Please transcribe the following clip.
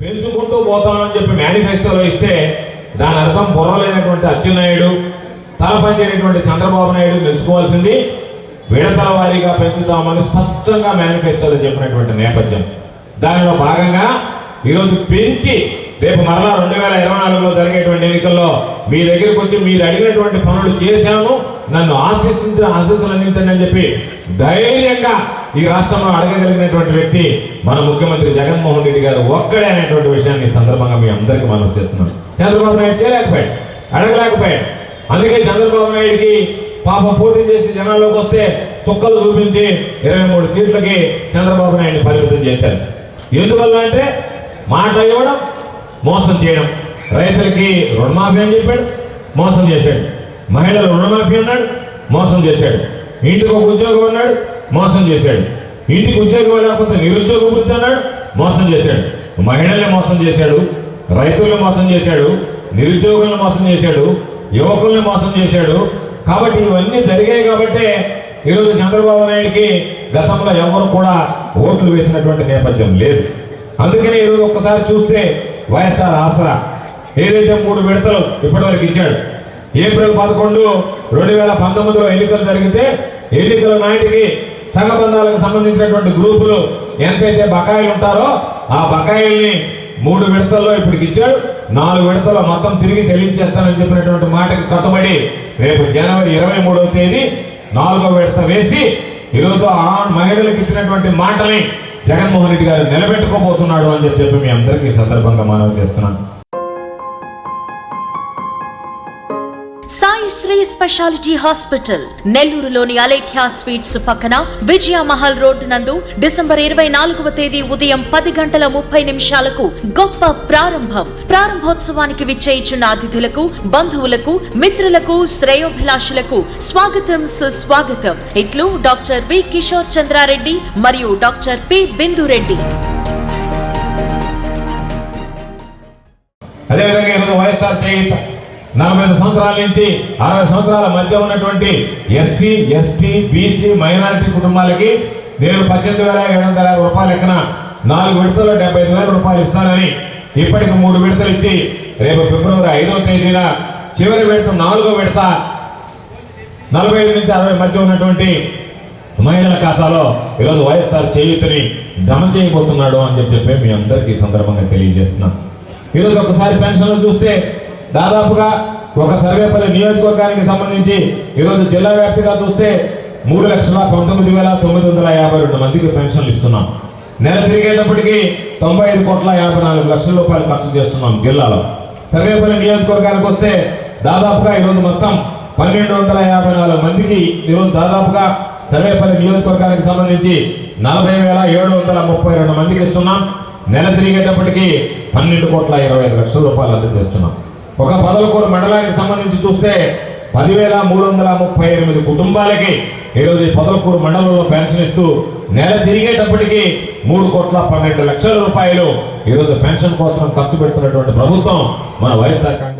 పెంచుకుంటూ పోతామని చెప్పి మేనిఫెస్టోలో ఇస్తే దాని అర్థం బుర్రలేనటువంటి అచ్చెన్నాయుడు తల పంచేటటువంటి చంద్రబాబు నాయుడు పెంచుకోవాల్సింది విడతల వారీగా పెంచుతామని స్పష్టంగా మేనిఫెస్టోలో చెప్పినటువంటి నేపథ్యం. దానిలో భాగంగా ఈరోజు పెంచి రేపు మరలా రెండు వేల ఇరవై నాలుగులో జరిగేటువంటి ఎన్నికల్లో మీ దగ్గరికి వచ్చి మీరు అడిగినటువంటి పనులు చేశాను నన్ను ఆశీస్సించిన ఆశీస్సులు అందించండి అని చెప్పి ధైర్యంగా ఈ రాష్ట్రంలో అడగగలిగినటువంటి వ్యక్తి మన ముఖ్యమంత్రి జగన్మోహన్ రెడ్డి గారు ఒక్కడే అనేటువంటి విషయాన్ని సందర్భంగా మీ అందరికీ మనం చేస్తున్నాం. చంద్రబాబు నాయుడు చేయలేకపోయాడు అడగలేకపోయాడు. అందుకే చంద్రబాబు నాయుడికి పాప పోటీ చేసి జనాల్లోకి వస్తే చుక్కలు చూపించి ఇరవై మూడు సీట్లకి చంద్రబాబు నాయుడిని పరిమితం చేశారు. ఎందువల్ల అంటే మాట ఇవ్వడం మోసం చేయడం. రైతులకి రుణమాఫీ అని చెప్పాడు. మోసం చేశాడు. మహిళలు రుణమాఫీ అన్నాడు. మోసం చేశాడు. ఇంటికి ఒక ఉద్యోగం అన్నాడు. మోసం చేశాడు. ఇంటికి ఉద్యోగం లేకపోతే నిరుద్యోగ వృత్తి అన్నాడు. మోసం చేశాడు. మహిళల్ని మోసం చేశాడు. రైతుల్ని మోసం చేశాడు. నిరుద్యోగులను మోసం చేశాడు. యువకుల్ని మోసం చేశాడు. కాబట్టి ఇవన్నీ జరిగాయి కాబట్టే ఈరోజు చంద్రబాబు నాయుడికి గతంలో ఎవరు కూడా ఓట్లు వేసినటువంటి నేపథ్యం లేదు. అందుకనే ఈరోజు ఒక్కసారి చూస్తే వైఎస్ఆర్ ఆసరా. ఏదైతే మూడు విడతలు ఇప్పటివరకు ఇచ్చాడు ఏప్రిల్ పదకొండు రెండు వేల పంతొమ్మిదిలో ఎన్నికలు జరిగితే ఎన్నికల నాటికి సంఘబంధాలకు సంబంధించినటువంటి గ్రూపులు ఎంతైతే బకాయిలు ఉంటారో ఆ బకాయిల్ని మూడు విడతల్లో ఇప్పటికి ఇచ్చాడు. నాలుగు విడతల్లో మొత్తం తిరిగి చెల్లించేస్తానని చెప్పినటువంటి మాటకి కట్టుబడి రేపు జనవరి ఇరవై మూడవ తేదీ నాలుగో విడత వేసి ఈరోజు ఆ మహిళలకు ఇచ్చినటువంటి మాటని జగన్మోహన్ రెడ్డి గారు నిలబెట్టుకోబోతున్నాడు అని చెప్పి మీ అందరికీ సందర్భంగా మనవి చేస్తున్నాను. Shri speciality hospital. నెల్లూరులోని అలేఖ్యా స్వీట్స్ పక్కన విజయ మహల్ రోడ్డు నందు డిసెంబర్ ఇరవై నాలుగవ తేదీ ఉదయం పది గంటల ముప్పై నిమిషాలకు గొప్ప ప్రారంభం. ప్రారంభోత్సవానికి విచ్చేయిచున్న అతిథులకు బంధువులకు మిత్రులకు శ్రేయోభిలాషులకు స్వాగతం సుస్వాగతం. ఇట్లు డాక్టర్ వి కిషోర్ చంద్రారెడ్డి మరియు డాక్టర్ పి బిందురెడ్డి. అదేవిధంగా ఈరోజు వైఎస్ఆర్ చేయుత నలభై ఐదు సంవత్సరాల నుంచి అరవై సంవత్సరాల మధ్య ఉన్నటువంటి ఎస్సీ ఎస్టీ బీసీ మైనారిటీ కుటుంబాలకి నేను పద్దెనిమిది వేల ఏడు వందల యాభై రూపాయలు ఎక్కన నాలుగు విడతల్లో డెబ్బై ఐదు వేల రూపాయలు ఇస్తానని ఇప్పటికి మూడు విడతలు ఇచ్చి రేపు ఫిబ్రవరి ఐదవ తేదీన చివరి విడత నాలుగో విడత నలభై ఐదు నుంచి అరవై మధ్య ఉన్నటువంటి మహిళల ఖాతాలో ఈరోజు వైఎస్ఆర్ చేయుతని జమ చేయబోతున్నాడు అని చెప్పి చెప్పి మీ అందరికీ సందర్భంగా తెలియజేస్తున్నాను. ఈరోజు ఒకసారి పెన్షన్లు చూస్తే దాదాపుగా ఒక సర్వేపల్లి నియోజకవర్గానికి సంబంధించి ఈరోజు జిల్లా వ్యాప్తిగా చూస్తే మూడు లక్షల పంతొమ్మిది వేల తొమ్మిది వందల యాభై రెండు మందికి పెన్షన్లు ఇస్తున్నాం. నెల తిరిగేటప్పటికి తొంభై ఐదు కోట్ల యాభై నాలుగు లక్షల రూపాయలు ఖర్చు చేస్తున్నాం జిల్లాలో. సర్వేపల్లి నియోజకవర్గానికి వస్తే దాదాపుగా ఈరోజు మొత్తం పన్నెండు వందల యాభై నాలుగు మందికి ఈరోజు దాదాపుగా సర్వేపల్లి నియోజకవర్గానికి సంబంధించి నలభై వేల ఏడు వందల ముప్పై రెండు మందికి ఇస్తున్నాం. నెల తిరిగేటప్పటికి పన్నెండు కోట్ల ఇరవై ఐదు లక్షల రూపాయలు అందజేస్తున్నాం. ఒక పదలకూరు మండలానికి సంబంధించి చూస్తే పదివేల మూడు వందల ముప్పై ఎనిమిది కుటుంబాలకి ఈరోజు ఈ పదలకూరు మండలంలో పెన్షన్ ఇస్తూ నెల తిరిగేటప్పటికీ మూడు కోట్ల పన్నెండు లక్షల రూపాయలు ఈరోజు పెన్షన్ కోసం ఖర్చు పెడుతున్నటువంటి ప్రభుత్వం మన వైఎస్ఆర్ కాంగ్రెస్